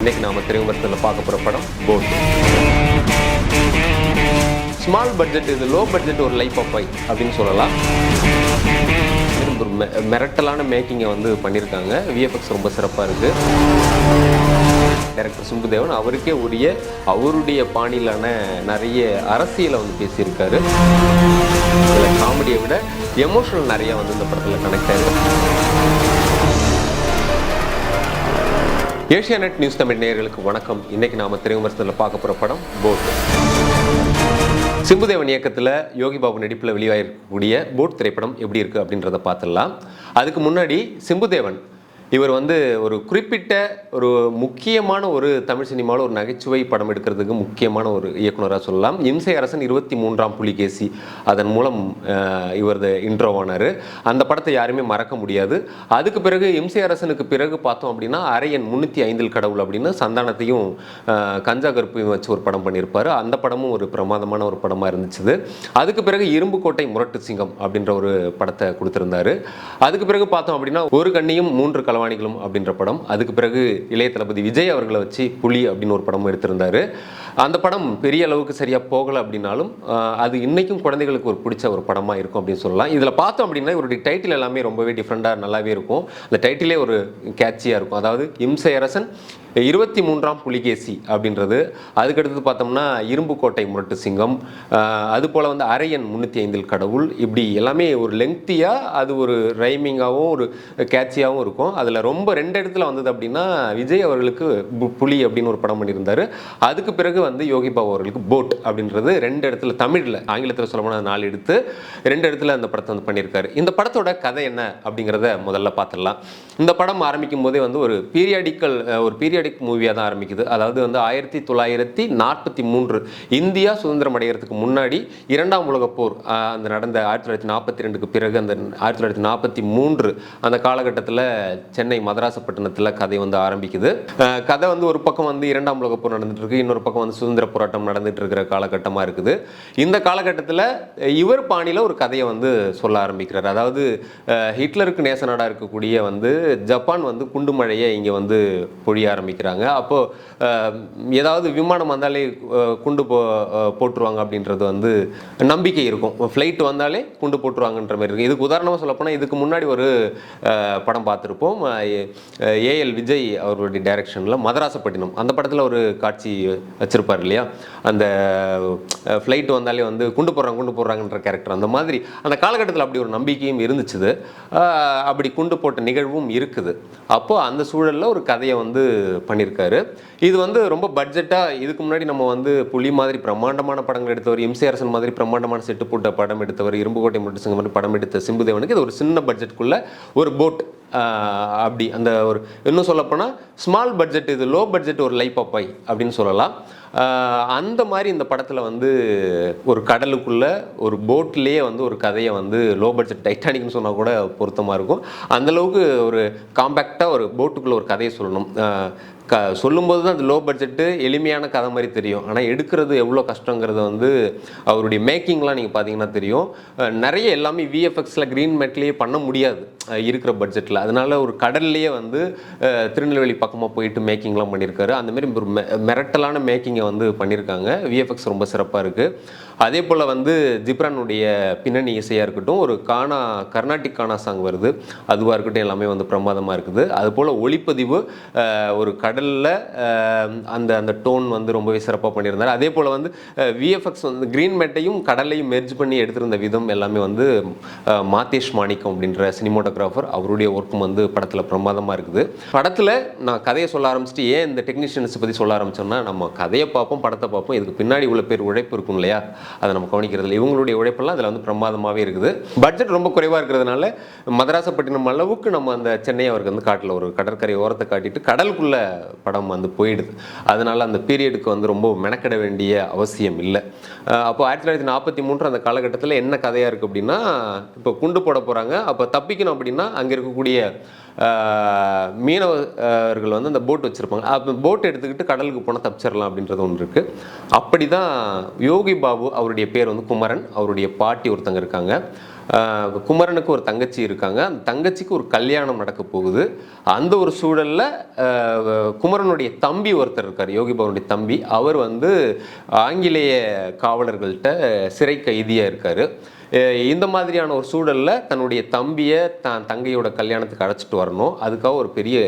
இன்னைக்கு நாம திரைவிமர்சனத்தில் பார்க்க போகிற படம் போட் ஸ்மால் பட்ஜெட் இது லோ பட்ஜெட் ஒரு லைஃப் ஆஃப் அப்படின்னு சொல்லலாம். ஒரு மிரட்டலான மேக்கிங்கை வந்து பண்ணியிருக்காங்க விஎஃப்எக்ஸ் ரொம்ப சிறப்பாக இருக்குது டைரக்டர் சும்புதேவன் அவருக்கே உரிய அவருடைய பாணியிலான நிறைய அரசியலை வந்து பேசியிருக்காரு. இதில் காமெடியை விட எமோஷனல் நிறையா வந்து இந்த படத்தில் connect Asianet News Tamil நேயர்களுக்கு வணக்கம். இன்னைக்கு நாம திரைவிமர்சனத்தில் பார்க்க போகிற படம் போட். சிம்புதேவன் இயக்கத்தில் யோகி பாபு நடிப்பில் வெளியாகக்கூடிய போட் திரைப்படம் எப்படி இருக்குது அப்படின்றத பார்த்துடலாம். அதுக்கு முன்னாடி சிம்புதேவன் இவர் வந்து ஒரு குறிப்பிட்ட ஒரு முக்கியமான ஒரு தமிழ் சினிமாவில் ஒரு நகைச்சுவை படம் எடுக்கிறதுக்கு முக்கியமான ஒரு இயக்குனராக சொல்லலாம். இம்சை அரசன் இருபத்தி மூன்றாம் புலிகேசி. அதன் மூலம் இவரது இன்ட்ரோவானார் அந்த படத்தை யாருமே மறக்க முடியாது. அதுக்கு பிறகு இம்சை அரசனுக்கு பிறகு பார்த்தோம் அப்படின்னா அரையன் முன்னூற்றி ஐந்தில் கடவுள் அப்படின்னு சந்தானத்தையும் கஞ்சா கருப்பையும் வச்சு ஒரு படம் பண்ணியிருப்பாரு. அந்த படமும் ஒரு பிரமாதமான ஒரு படமாக இருந்துச்சு அதுக்கு பிறகு இரும்புக்கோட்டை முரட்டு சிங்கம் அப்படின்ற ஒரு படத்தை கொடுத்துருந்தாரு. அதுக்கு பிறகு பார்த்தோம் அப்படின்னா ஒரு கண்ணியும் மூன்று களவாணிகளும் அப்படின்ற படம். அதுக்கு பிறகு இளைய தளபதி விஜய் அவர்களை வச்சு புலி அப்படின்னு ஒரு படம் எடுத்திருந்தாரு. அந்த படம் பெரிய அளவுக்கு சரியாக போகலை அப்படின்னாலும் அது இன்றைக்கும் குழந்தைகளுக்கு ஒரு பிடிச்ச ஒரு படமாக இருக்கும் அப்படின்னு சொல்லலாம். இதில் பார்த்தோம் அப்படின்னா இவருடைய டைட்டில் எல்லாமே ரொம்பவே டிஃப்ரெண்ட்டாக நல்லாவே இருக்கும். அந்த டைட்டிலே ஒரு கேட்சியாக இருக்கும். அதாவது இம்சை அரசன் இருபத்தி மூன்றாம் புலிகேசி அப்படின்றது. அதுக்கடுத்து பார்த்தோம்னா இரும்புக்கோட்டை முரட்டு சிங்கம். ஆஹ், அது போல் வந்து அரையன் முந்நூற்றி ஐந்தில் கடவுள். இப்படி எல்லாமே ஒரு லெங்க்த்தியாக அது ஒரு ரைமிங்காகவும் ஒரு கேட்சியாகவும் இருக்கும். அதில் ரொம்ப ரெண்டு இடத்துல வந்தது அப்படின்னா விஜய் அவர்களுக்கு புலி அப்படின்னு ஒரு படம் பண்ணியிருந்தார். அதுக்கு பிறகு பிறகு வந்து யோகி பாபு அவர்களுக்கு போட் அப்படின்றது ரெண்டு இடத்துல தமிழில் ஆங்கிலத்தில் சொல்ல போனால் நாலு எடுத்து ரெண்டு இடத்துல அந்த படத்தை வந்து பண்ணியிருக்காரு. இந்த படத்தோட கதை என்ன அப்படிங்கிறத முதல்ல பார்த்துடலாம். இந்த படம் ஆரம்பிக்கும் போதே வந்து ஒரு பீரியாடிக்கல் ஒரு பீரியாடிக் மூவியாக தான் ஆரம்பிக்குது. அதாவது வந்து ஆயிரத்தி தொள்ளாயிரத்தி நாற்பத்தி மூன்று இந்தியா சுதந்திரம் அடைகிறதுக்கு முன்னாடி இரண்டாம் உலகப் போர் அந்த நடந்த ஆயிரத்தி தொள்ளாயிரத்தி நாற்பத்தி ரெண்டுக்கு பிறகு அந்த ஆயிரத்தி தொள்ளாயிரத்தி நாற்பத்தி மூன்று அந்த காலகட்டத்தில் சென்னை மதராசப்பட்டினத்தில் கதை வந்து ஆரம்பிக்குது. கதை வந்து ஒரு பக்கம் வந்து இரண்டாம் உலகப் போர் நடந்துட்டு இருக்கு இன்னொரு பக்கம் வந்து சுதந்திர போராட்டம் நடந்துட்டு இருக்கிற காலகட்டமாக இருக்குது. இந்த காலகட்டத்தில் இவர் பாணியில் ஒரு கதையை வந்து சொல்ல ஆரம்பிக்கிறார். அதாவது ஹிட்லருக்கு நேச நாடாக இருக்கக்கூடிய வந்து ஜப்பான் வந்து குண்டு மழையை இங்கே வந்து பொழிய ஆரம்பிக்கிறாங்க. அப்போது ஏதாவது விமானம் வந்தாலே குண்டு போ போட்டுருவாங்க அப்படின்றது வந்து நம்பிக்கை இருக்கும். ஃப்ளைட் வந்தாலே குண்டு போட்டுருவாங்கன்ற மாதிரி இருக்கும். இதுக்கு உதாரணமாக சொல்லப்போனால் இதுக்கு முன்னாடி ஒரு படம் பார்த்துருப்போம். ஏஎல் விஜய் அவருடைய டைரக்ஷனில் மதராசப்பட்டினம். அந்த படத்தில் ஒரு காட்சி வச்சுருப்பார் இல்லையா? அந்த ஃப்ளைட் வந்தாலே வந்து குண்டு போடுறாங்க குண்டு போடுறாங்கன்ற கேரக்டர் அந்த மாதிரி அந்த காலகட்டத்தில் அப்படி ஒரு நம்பிக்கையும் இருந்துச்சுது. அப்படி குண்டு போட்ட நிகழ்வும் இருக்குது. அப்போது அந்த சூழலில் ஒரு கதையை வந்து பண்ணியிருக்காரு இது வந்து ரொம்ப பட்ஜெட்டாக இதுக்கு முன்னாடி நம்ம வந்து புலி மாதிரி பிரம்மாண்டமான படங்கள் எடுத்தவர் எம்சி அரசன் மாதிரி பிரம்மாண்டமான செட்டு போட்ட படம் எடுத்தவர் இரும்புக்கோட்டை முட்டு சிங்கம் மாதிரி படம் எடுத்த சிம்புதேவனுக்கு இது ஒரு சின்ன பட்ஜெட்டுக்குள்ளே ஒரு போட் அப்படி அந்த ஒரு இன்னும் சொல்லப்போனால் ஸ்மால் பட்ஜெட் இது லோ பட்ஜெட் ஒரு லைஃப் அப்பை அப்படின்னு சொல்லலாம். அந்த மாதிரி இந்த படத்தில் வந்து ஒரு கடலுக்குள்ளே ஒரு போட்லேயே வந்து ஒரு கதையை வந்து லோ பட்ஜெட் டைட்டானிக்னு சொன்னால் கூட பொருத்தமாக இருக்கும். அந்தளவுக்கு ஒரு காம்பேக்டாக ஒரு போட்டுக்குள்ளே ஒரு கதையை சொல்லணும். க சொல்லும்போது தான் அந்த லோ பட்ஜெட்டு எளிமையான கதை மாதிரி தெரியும். ஆனால் எடுக்கிறது எவ்வளோ கஷ்டங்கிறது வந்து அவருடைய மேக்கிங்லாம் நீங்கள் பார்த்தீங்கன்னா தெரியும். நிறைய எல்லாமே விஎஃப்எக்ஸில் க்ரீன் மேட்லேயே பண்ண முடியாது. இருக்கிற பட்ஜெட்டில் அதனால் ஒரு கடல்லையே வந்து திருநெல்வேலி பக்கமாக போயிட்டு மேக்கிங்லாம் பண்ணியிருக்காரு அந்தமாரி ஒரு மெ- மிரட்டலான மேக்கிங்கை வந்து பண்ணியிருக்காங்க விஎஃப்எக்ஸ் ரொம்ப சிறப்பாக இருக்குது அதே போல் வந்து ஜிப்ரானுடைய பின்னணி இசையாக இருக்கட்டும் ஒரு கானா கர்நாடிக் கானா சாங் வருது. அதுவாக இருக்கட்டும் எல்லாமே வந்து பிரமாதமாக இருக்குது. அதுபோல் ஒளிப்பதிவு ஒரு கடலில் அந்த அந்த டோன் வந்து ரொம்பவே சிறப்பாக பண்ணியிருந்தார். அதே போல் வந்து விஎஃப்எக்ஸ் வந்து க்ரீன் மேட்டையும் கடலையும் மெர்ஜ் பண்ணி எடுத்திருந்த விதம் எல்லாமே வந்து மாத்தேஷ் மாதேஷ் மாணிக்கம் அப்படின்ற சினிமோட்டோகிராஃபர் அவருடைய ஒர்க்கும் வந்து படத்தில் பிரமாதமாக இருக்குது. படத்தில் நான் கதையை சொல்ல ஆரம்பிச்சிட்டு ஏன் இந்த டெக்னீஷியன்ஸை பற்றி சொல்ல ஆரம்பிச்சோன்னா நம்ம கதையை பார்ப்போம் படத்தை பார்ப்போம் இதுக்கு பின்னாடி இவ்வளோ பேர் உழைப்பு இருக்கும் இல்லையா? அதை நம்ம கவனிக்கிறது இல்லை இவங்களுடைய உழைப்பெல்லாம் அதில் வந்து பிரமாதமாகவே இருக்குது. பட்ஜெட் ரொம்ப குறைவாக இருக்கிறதுனால மதராசப்பட்டினம் அளவுக்கு நம்ம அந்த சென்னை அவருக்கு வந்து காட்டில் ஒரு கடற்கரை ஓரத்தை காட்டிட்டு கடலுக்குள்ள படம் வந்து போயிடுது. அதனால அந்த பீரியடுக்கு வந்து ரொம்ப மெனக்கிட வேண்டிய அவசியம் இல்லை. அப்போ ஆயிரத்தி தொள்ளாயிரத்தி நாற்பத்தி மூன்று அந்த காலகட்டத்தில் என்ன கதையாக இருக்குது அப்படின்னா இப்போ குண்டு போட போகிறாங்க அப்போ தப்பிக்கணும் அப்படின்னா அங்கே இருக்கக்கூடிய மீனவர்கள் வந்து அந்த போட் வச்சுருப்பாங்க. அப்போ போட் எடுத்துக்கிட்டு கடலுக்கு போனால் தப்பிச்சிடலாம் அப்படின்றது ஒன்று இருக்குது அப்படி தான் யோகி பாபு அவருடைய பேர் வந்து குமரன். அவருடைய பாட்டி ஒருத்தங்க இருக்காங்க. குமரனுக்கு ஒரு தங்கச்சி இருக்காங்க. அந்த தங்கச்சிக்கு ஒரு கல்யாணம் நடக்க போகுது. அந்த ஒரு சூழலில் குமரனுடைய தம்பி ஒருத்தர் இருக்கார் யோகி பவனுடைய தம்பி. அவர் வந்து ஆங்கிலேய காவலர்கள்ட்ட சிறை கைதியாக இருக்கார். இந்த மாதிரியான ஒரு சூழலில் தன்னுடைய தம்பியை தான் தங்கையோட கல்யாணத்துக்கு அழைச்சிட்டு வரணும். அதுக்காக ஒரு பெரிய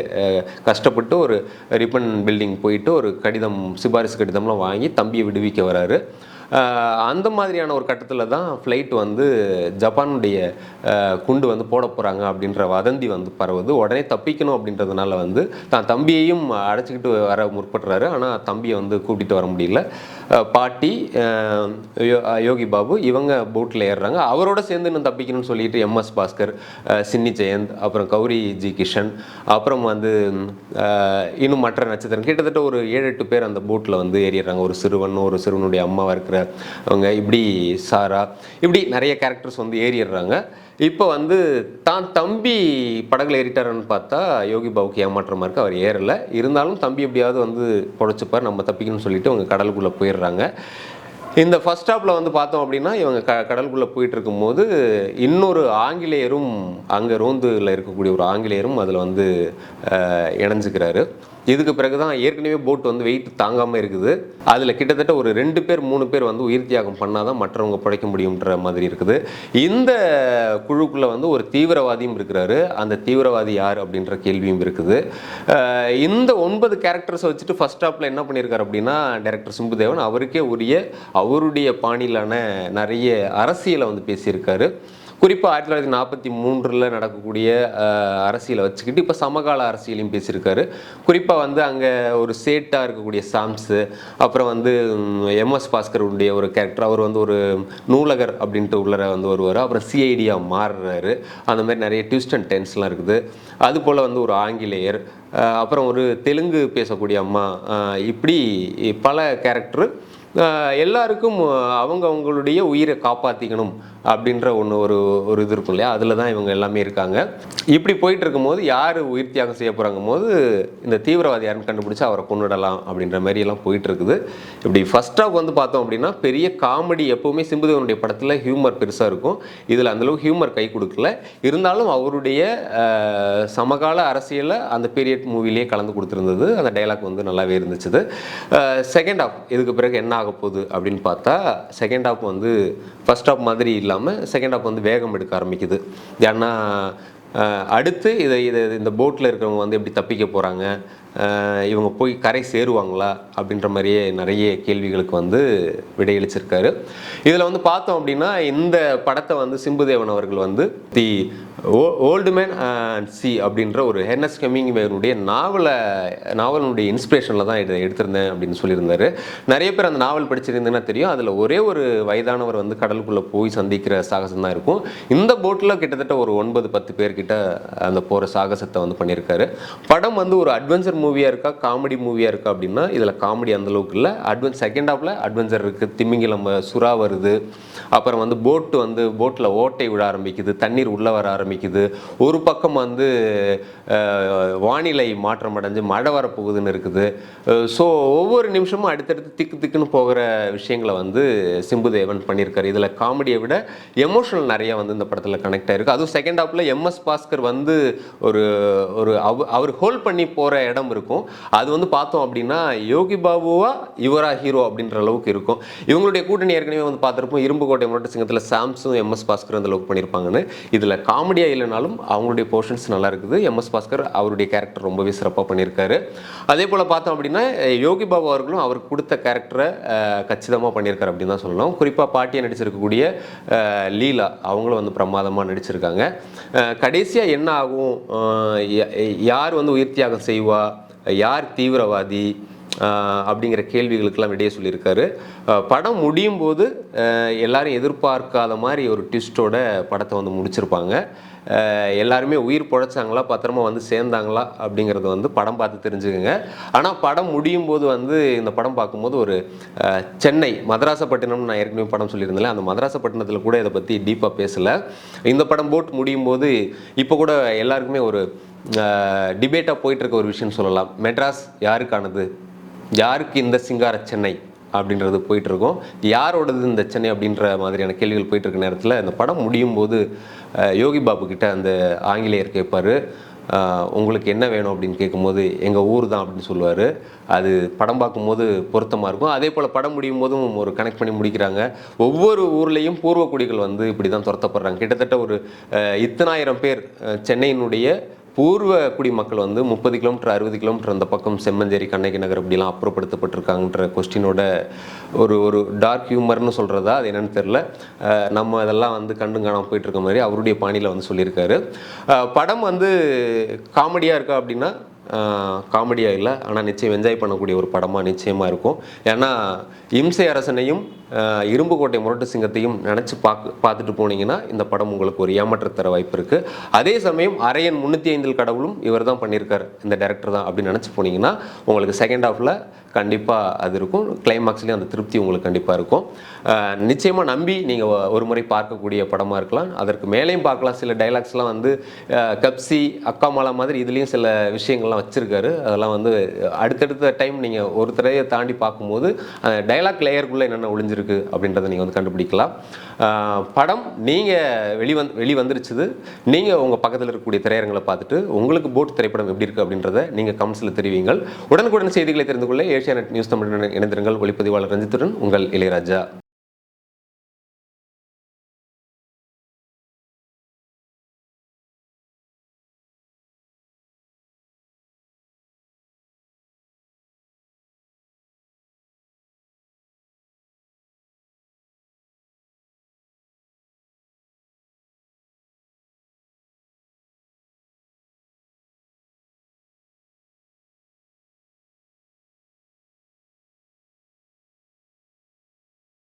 கஷ்டப்பட்டு ஒரு ரிப்பன் பில்டிங் போயிட்டு ஒரு கடிதம் சிபாரிசு கடிதம்லாம் வாங்கி தம்பியை விடுவிக்க வராரு. அந்த மாதிரியான ஒரு கட்டத்தில் தான் ஃப்ளைட் வந்து ஜப்பானுடைய குண்டு வந்து போட போகிறாங்க அப்படின்ற வதந்தி வந்து பரவுது. உடனே தப்பிக்கணும் அப்படின்றதுனால வந்து தான் தம்பியையும் அடைச்சிக்கிட்டு வர முற்படுறாரு ஆனால் தம்பியை வந்து கூட்டிகிட்டு வர முடியல. பாட்டி யோ- யோகி பாபு இவங்க போட்டில் ஏறுறாங்க. அவரோட சேர்ந்து இன்னும் தப்பிக்கணும்னு சொல்லிட்டு எம்எஸ் பாஸ்கர் சின்னி ஜெயந்த் அப்புறம் கௌரி ஜி கிஷன் அப்புறம் வந்து இன்னும் மற்ற நட்சத்திரம் கிட்டத்தட்ட ஒரு ஏழு எட்டு பேர் அந்த போட்டில் வந்து ஏறிடுறாங்க. ஒரு சிறுவன் ஒரு சிறுவனுடைய அம்மாவாக இருக்கிற அவங்க இப்படி சாரா இப்படி நிறைய கேரக்டர்ஸ் வந்து ஏறிடுறாங்க. இப்போ வந்து தான் தம்பி படகுல ஏறிட்டாருன்னு பார்த்தா யோகி பாபுக்கு ஏமாற்றமாக இருக்குது அவர் ஏறலை. இருந்தாலும் தம்பி எப்படியாவது வந்து பொழைச்சிப்பார் நம்ம தப்பிக்கணும்னு சொல்லிட்டு அவங்க கடலுக்குள்ளே போயிடுறாங்க. இந்த ஃபர்ஸ்ட் ஸ்டாப்பில் வந்து பார்த்தோம் அப்படின்னா இவங்க க கடலுக்குள்ளே போயிட்டு இருக்கும்போது இன்னொரு ஆங்கிலேயரும் அங்கே ரோந்துல இருக்கக்கூடிய ஒரு ஆங்கிலேயரும் அதில் வந்து இணைஞ்சுக்கிறாரு. இதுக்கு பிறகு தான் ஏற்கனவே போட் வந்து வெயிட் தாங்காமல் இருக்குது. அதில் கிட்டத்தட்ட ஒரு ரெண்டு பேர் மூணு பேர் வந்து உயிர் தியாகம் பண்ணால் தான் மற்றவங்க பிழைக்க முடியுன்ற மாதிரி இருக்குது. இந்த குழுக்குள்ளே வந்து ஒரு தீவிரவாதியும் இருக்கிறாரு. அந்த தீவிரவாதி யார் அப்படின்ற கேள்வியும் இருக்குது. இந்த ஒன்பது கேரக்டர்ஸை வச்சுட்டு ஃபஸ்ட் ஸ்டாப்பில் என்ன பண்ணியிருக்காரு அப்படின்னா டேரக்டர் சிம்புதேவன் அவருக்கே உரிய அவருடைய பாணியிலான நிறைய அரசியலை வந்து பேசியிருக்காரு. குறிப்பாக ஆயிரத்தி தொள்ளாயிரத்தி நாற்பத்தி மூன்றில் நடக்கக்கூடிய அரசியலை வச்சுக்கிட்டு இப்போ சமகால அரசியலையும் பேசியிருக்காரு. குறிப்பாக வந்து அங்கே ஒரு சேட்டாக இருக்கக்கூடிய சாம்ஸு அப்புறம் வந்து எம்எஸ் பாஸ்கருடைய ஒரு கேரக்டர் அவர் வந்து ஒரு நூலகர் அப்படின்ட்டு உள்ளர வந்து வருவார். அப்புறம் சிஐடியாக மாறுறாரு. அந்த மாதிரி நிறைய ட்விஸ்ட் அண்ட் டென்ஸ்லாம் இருக்குது. அதுபோல் வந்து ஒரு ஆங்கிலேயர் அப்புறம் ஒரு தெலுங்கு பேசக்கூடிய அம்மா இப்படி பல கேரக்டர் எல்லாருக்கும் அவங்க அவங்களுடைய உயிரை காப்பாற்றிக்கணும் அப்படின்ற ஒன்று ஒரு ஒரு இது இருக்கும் இல்லையா? அதில் தான் இவங்க எல்லாமே இருக்காங்க. இப்படி போயிட்டு இருக்கும்போது யார் உயிர் தியாகம் செய்ய போகிறாங்க போது இந்த தீவிரவாதி யாருன்னு கண்டுபிடிச்சி அவரை கொண்டுடலாம் அப்படின்ற மாதிரியெல்லாம் போயிட்டு இருக்குது இப்படி ஃபர்ஸ்ட் ஆஃப் வந்து பார்த்தோம் அப்படின்னா பெரிய காமெடி எப்போவுமே சிம்புதேவனுடைய படத்தில் ஹியூமர் பெருசாக இருக்கும். இதில் அந்தளவுக்கு ஹியூமர் கை கொடுக்கல. இருந்தாலும் அவருடைய சமகால அரசியலை அந்த பீரியட் மூவிலேயே கலந்து கொடுத்துருந்தது. அந்த டைலாக் வந்து நல்லாவே இருந்துச்சு செகண்ட் ஆஃப் இதுக்கு பிறகு என்ன ஆக போகுது அப்படின்னு பார்த்தா செகண்ட் ஹாப் வந்து ஃபஸ்ட் ஹாப் மாதிரி இல்லாமல் செகண்ட் ஹாப் வந்து வேகம் எடுக்க ஆரம்பிக்குது. ஏன்னா அடுத்து இதை இதை இந்த போட்டில் இருக்கிறவங்க வந்து எப்படி தப்பிக்க போகிறாங்க இவங்க போய் கரை சேருவாங்களா அப்படின்ற மாதிரியே நிறைய கேள்விகளுக்கு வந்து விடையளிச்சிருக்காரு. இதில் வந்து பார்த்தோம் அப்படின்னா இந்த படத்தை வந்து சிம்புதேவன் அவர்கள் வந்து the old man and sea அப்படின்ற ஒரு ஹெர்னஸ் கெமிங்வேனுடைய நாவலை நாவலுடைய இன்ஸ்பிரேஷனில் தான் இதை எடுத்திருந்தேன் அப்படின்னு சொல்லியிருந்தாரு. நிறைய பேர் அந்த நாவல் படிச்சிருந்தீங்கன்னா தெரியும். அதில் ஒரே ஒரு வயதானவர் வந்து கடலுக்குள்ளே போய் சந்திக்கிற சாகசம் தான் இருக்கும். இந்த போட்டில் கிட்டத்தட்ட ஒரு ஒன்பது பத்து பேர்கிட்ட அந்த போகிற சாகசத்தை வந்து பண்ணியிருக்காரு. படம் வந்து ஒரு அட்வென்ச்சர் மூவியாக இருக்கா காமெடி மூவியாக இருக்கா அப்படின்னா இதில் காமெடி அந்தளவுக்கு இல்லை. அட்வென்ஸ் செகண்ட் ஆஃபில் அட்வென்ச்சர் இருக்குது திமிங்கிலம் சுறா வருது. அப்புறம் வந்து போட்டு வந்து போட்டில் ஓட்டை விட ஆரம்பிக்குது தண்ணீர் உள்ளே வர ஆரம்பிக்குது. ஒரு பக்கம் வந்து வானிலை மாற்றம் அடைஞ்சு மழை வரப்போகுதுன்னு இருக்குது. ஸோ ஒவ்வொரு நிமிஷமும் அடுத்தடுத்து திக்கு திக்குன்னு போகிற விஷயங்களை வந்து சிம்புதேவன் பண்ணியிருக்காரு. இதில் காமெடியை விட எமோஷனல் நிறைய வந்து இந்த படத்தில் கனெக்ட் ஆகிருக்கு அதுவும் செகண்ட் ஹாஃபில் எம்எஸ் பாஸ்கர் வந்து ஒரு ஒரு அவ அவர் ஹோல்ட் பண்ணி போகிற இடம் இருக்கும். அது வந்து பார்த்தோம் அப்படின்னா யோகி பாபுவா யுவரா ஹீரோ அப்படின்ற அளவுக்கு இருக்கும். இவங்களுடைய கூட்டணி ஏற்கனவே வந்து பார்த்துருப்போம். இரும்புக்கோட்டை முரட்டு சிங்கத்தில் சாம்ஸும் எம்எஸ் பாஸ்கர் அந்த அளவுக்கு பண்ணியிருப்பாங்கன்னு. இதில் காமெடி காமெடியாக இல்லைனாலும் அவங்களுடைய போர்ஷன்ஸ் நல்லா இருக்குது. எம்எஸ் பாஸ்கர் அவருடைய கேரக்டர் ரொம்பவே சிறப்பாக பண்ணியிருக்காரு. அதே போல் பார்த்தோம் அப்படின்னா யோகி பாபு அவர்களும் அவருக்கு கொடுத்த கேரக்டரை கச்சிதமாக பண்ணியிருக்காரு அப்படின்னு தான் சொல்லலாம் குறிப்பாக பாட்டியை நடிச்சிருக்கக்கூடிய லீலா அவங்களும் வந்து பிரமாதமாக நடிச்சிருக்காங்க. கடைசியாக என்ன ஆகும்? யார் வந்து உயிர் தியாகம் செய்வா? யார் தீவிரவாதி? அப்படிங்கிற கேள்விகளுக்கெல்லாம் விடையே சொல்லியிருக்காரு. படம் முடியும் போது எல்லாரும் எதிர்பார்க்காத மாதிரி ஒரு ட்விஸ்டோட படத்தை வந்து முடிச்சிருப்பாங்க. எல்லாருமே உயிர் பொழைச்சாங்களா பத்திரமா வந்து சேர்ந்தாங்களா அப்படிங்கிறத வந்து படம் பார்த்து தெரிஞ்சுக்கோங்க. ஆனால் படம் முடியும் போது வந்து இந்த படம் பார்க்கும்போது ஒரு சென்னை மதராசப்பட்டினம் நான் ஏற்கனவே படம் சொல்லியிருந்தேன் அந்த மதராசப்பட்டினத்தில் கூட இதை பற்றி டீப்பாக பேசலை. இந்த படம் போட்டு முடியும் போது இப்போ கூட எல்லாருக்குமே ஒரு டிபேட்டாக போயிட்டுருக்க ஒரு விஷயம் சொல்லலாம். மெட்ராஸ் யாருக்கானது? யாருக்கு இந்த சிங்கார சென்னை அப்படின்றது போயிட்டுருக்கோம்? யாரோடது இந்த சென்னை அப்படின்ற மாதிரியான கேள்விகள் போயிட்டு இருக்க நேரத்தில் இந்த படம் முடியும் போது யோகி பாபு கிட்ட அந்த ஆங்கிலேயர் கேட்பாரு உங்களுக்கு என்ன வேணும்? அப்படின்னு கேட்கும்போது எங்கள் ஊர் தான் அப்படின்னு சொல்லுவார். அது படம் பார்க்கும்போது பொருத்தமாக இருக்கும். அதே போல் படம் முடியும் போதும் ஒரு கனெக்ட் பண்ணி முடிக்கிறாங்க. ஒவ்வொரு ஊர்லேயும் பூர்வ குடிகள் வந்து இப்படி தான் துரத்தப்படுறாங்க. கிட்டத்தட்ட ஒரு இத்தனாயிரம் பேர் சென்னையினுடைய பூர்வ குடிமக்கள் வந்து முப்பது கிலோமீட்டர் அறுபது கிலோமீட்டர் அந்த பக்கம் செம்மஞ்சேரி கண்ணகி நகர் அப்படிலாம் அப்புறப்படுத்தப்பட்டிருக்காங்கன்ற கொஸ்டினோட ஒரு ஒரு டார்க் ஹியூமர்னு சொல்கிறதா அது என்னென்னு தெரில நம்ம அதெல்லாம் வந்து கண்டு காணாமல் போயிட்டு இருக்க மாதிரி அவருடைய பாணியில் வந்து சொல்லியிருக்காரு. படம் வந்து காமெடியாக இருக்கா அப்படின்னா காமெடியாக இல்லை. ஆனால் நிச்சயம் என்ஜாய் பண்ணக்கூடிய ஒரு படமாக நிச்சயமாக இருக்கும். ஏன்னா இம்சை அரசனையும் இரும்புக்கோட்டை முரட்டு சிங்கத்தையும் நினச்சி பார்க்க பார்த்துட்டு போனீங்கன்னா இந்த படம் உங்களுக்கு ஒரு ஏமாற்ற தர வாய்ப்பு இருக்குது அதே சமயம் அரையன் முந்நூற்றி ஐந்தில் கடவுளும் இவர் தான் பண்ணியிருக்கார் இந்த டேரக்டர் தான் அப்படின்னு நினச்சி போனீங்கன்னா உங்களுக்கு செகண்ட் ஹாஃபில் கண்டிப்பாக அது இருக்கும். கிளைமாக்ஸ்லேயும் அந்த திருப்தி உங்களுக்கு கண்டிப்பாக இருக்கும். நிச்சயமாக நம்பி நீங்கள் ஒரு முறை பார்க்கக்கூடிய படமாக இருக்கலாம். அதற்கு மேலேயும் பார்க்கலாம். சில டைலாக்ஸ்லாம் வந்து கப்சி அக்கா மாலா மாதிரி இதுலேயும் சில விஷயங்கள் டைலாக்லாம் வச்சுருக்காரு. அதெல்லாம் வந்து அடுத்தடுத்த டைம் நீங்கள் ஒரு தடவையை தாண்டி பார்க்கும்போது அந்த டைலாக் லேயருக்குள்ளே என்னென்ன ஒளிஞ்சிருக்கு அப்படின்றத நீங்கள் வந்து கண்டுபிடிக்கலாம். படம் நீங்கள் வெளிவந் வெளி வந்துருச்சுது. நீங்கள் உங்கள் பக்கத்தில் இருக்கக்கூடிய திரையரங்களை பார்த்துட்டு உங்களுக்கு போட் திரைப்படம் எப்படி இருக்குது அப்படின்றத நீங்கள் கமெண்ட்ஸில் தெரிவிங்கள் உடனுக்குடன் செய்திகளை தெரிந்து கொள்ள ஏஷியா நியூஸ் தமிழ் இணைந்திருங்கள். ஒளிப்பதிவாளர் ரஞ்சித்துடன் உங்கள் இளையராஜா.